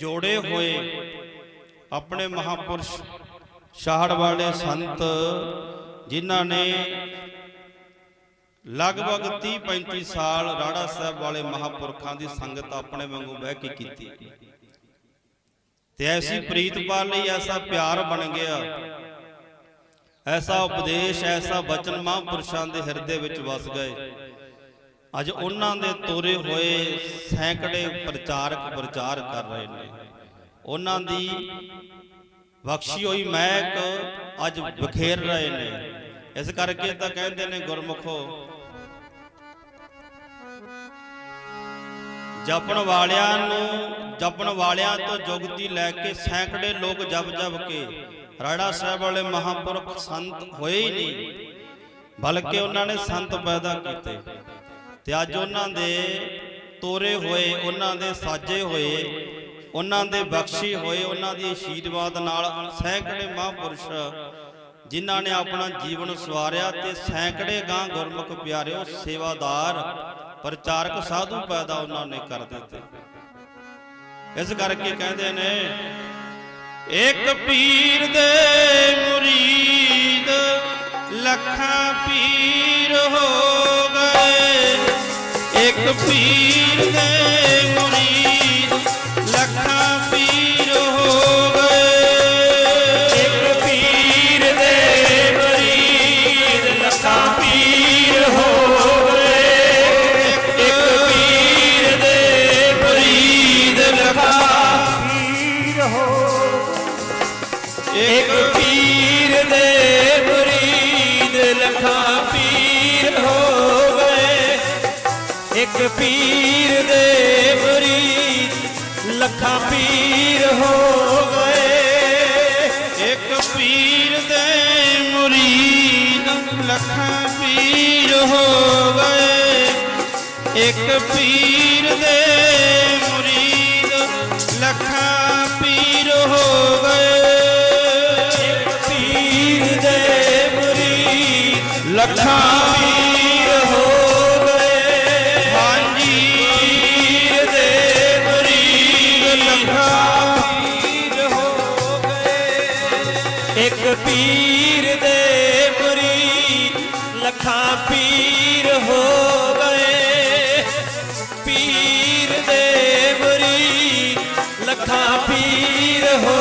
ਜੋੜੇ ਹੋਏ ਆਪਣੇ ਮਹਾਪੁਰਸ਼ ਸ਼ਾਹੜ ਵਾਲੇ ਸੰਤ, ਜਿਨ੍ਹਾਂ ਨੇ ਲਗਭਗ 30 35 ਸਾਲ ਰਾੜਾ ਸਾਹਿਬ ਵਾਲੇ ਮਹਾਪੁਰਖਾਂ ਦੀ ਸੰਗਤ ਆਪਣੇ ਵਾਂਗੂ ਬਹਿ ਕੇ ਕੀਤੀ। ਤੇ ਐਸੀ ਪ੍ਰੀਤ ਪਾ ਲਈ ਐਸਾ ਪਿਆਰ ਬਣ ਗਿਆ। ਐਸਾ ਉਪਦੇਸ਼, ਐਸਾ ਬਚਨ ਮਹਾਂਪੁਰਸ਼ਾਂ ਦੇ ਹਿਰਦੇ ਵਿੱਚ ਵਸ ਗਏ। ਅੱਜ ਉਹਨਾਂ ਦੇ ਤੋਰੇ ਹੋਏ ਸੈਂਕੜੇ ਪ੍ਰਚਾਰਕ ਪ੍ਰਚਾਰ ਕਰ ਰਹੇ ਨੇ। ਉਹਨਾਂ ਦੀ ਬਖਸ਼ੀ ਹੋਈ ਮਹਿਕ ਅੱਜ ਬਖੇਰ ਰਹੇ ਨੇ। ਇਸ ਕਰਕੇ ਤਾਂ ਕਹਿੰਦੇ ਨੇ ਗੁਰਮੁਖੋ ਜਪਣ ਵਾਲਿਆਂ ਨੂੰ ਜਪਣ ਵਾਲਿਆਂ ਤੋਂ ਜੁਗਤੀ ਲੈ ਕੇ ਸੈਂਕੜੇ ਲੋਕ ਜਪ ਜਪ ਕੇ ਰਾੜਾ ਸਾਹਿਬ ਵਾਲੇ ਮਹਾਪੁਰਖ ਸੰਤ ਹੋਏ ਹੀ ਨਹੀਂ ਬਲਕਿ ਉਹਨਾਂ ਨੇ ਸੰਤ ਪੈਦਾ ਕੀਤੇ। ਤੇ ਅੱਜ ਉਹਨਾਂ ਦੇ ਤੋਰੇ ਹੋਏ ਉਹਨਾਂ ਦੇ ਸਾਜੇ ਹੋਏ ਉਹਨਾਂ ਦੇ ਬਖਸ਼ੀ ਹੋਏ ਉਹਨਾਂ ਦੀ ਆਸ਼ੀਰਵਾਦ ਨਾਲ ਸੈਂਕੜੇ ਮਹਾਂਪੁਰਸ਼ ਜਿਨ੍ਹਾਂ ਨੇ ਆਪਣਾ ਜੀਵਨ ਸਵਾਰਿਆ ਤੇ ਸੈਂਕੜੇ ਗਾਂ ਗੁਰਮੁਖ ਪਿਆਰਿਓ ਸੇਵਾਦਾਰ ਪ੍ਰਚਾਰਕ ਸਾਧੂ ਪੈਦਾ ਉਹਨਾਂ ਨੇ ਕਰ ਦਿੱਤੇ। ਇਸ ਕਰਕੇ ਕਹਿੰਦੇ ਨੇ ਇੱਕ ਪੀਰ ਦੇ ਮੁਰੀਦ ਲੱਖਾਂ ਪੀਰ ਇੱਕ ਪੀਰ ਦੇ ਮੁਰੀਦ, ਲੱਖਾਂ ਪੀਰ ਹੋ ਗਏ। ਇੱਕ ਪੀਰ ਦੇ ਮਰੀਦ, ਲੱਖਾਂ ਪੀਰ ਹੋ ਗਏ। ਇੱਕ ਪੀਰ ਦੇ ਮਰੀਦ, ਲੱਖਾਂ ਪੀਰ ਹੋ ਇੱਕ ਇੱਕ ਪੀਰ ਦੇ ਮਰੀਦ ਲੱਖਾਂ ਪੀਰ ਹੋ ਗਏ। ਇੱਕ ਪੀਰ ਦੇ ਮੁਰੀਦ, ਲੱਖਾਂ ਪੀਰ ਹੋ ਗਏ। ਇੱਕ ਪੀਰ ਇੱਕ ਪੀਰ ਦੇ ਮੁਰੀਦ ਲੱਖਾਂ ਪੀਰ ਹੋ ਗਏ। ਪੀਰ ਦੇ ਮੁਰੀਦ ਲੱਖਾਂ ਪੀਰ ਹੋ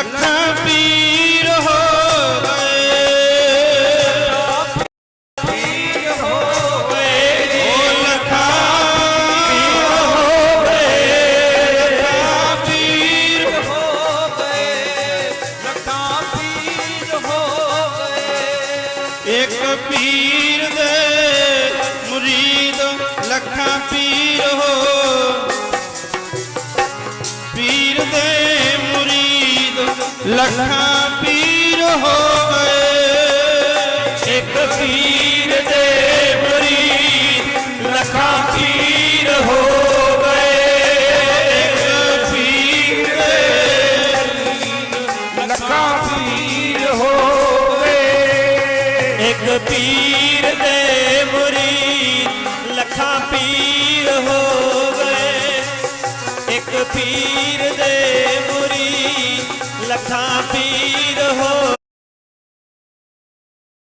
ਲੱਖਾਂ ਪੀਰ ਹੋ ਗਏ। ਪੀਰ ਹੋ ਗਏ ਓ ਲੱਖਾਂ ਹੋ ਗਏ ਪੀਰ ਹੋ ਗਏ ਪੀਰ ਹੋ ਇੱਕ ਪੀਰ ਦੇ ਮੁਰੀਦ ਲੱਖਾਂ ਪੀਰ ਹੋ ਪੀਰ ਦੇ ਲੱਖਾਂ ਪੀਰ ਹੋ ਗਏ। ਇੱਕ ਪੀਰ ਦੇ ਮੁਰੀਦ ਲੱਖਾਂ ਪੀਰ ਹੋ ਪੀਰ ਲੱਖਾਂ ਪੀਰ ਹੋ ਗਏ। ਪੀਰ ਦੇ ਮੁਰੀਦ ਲੱਖਾਂ ਪੀਰ ਹੋ ਗਏ। ਇੱਕ ਪੀਰ ਦੇ लखा पीर हो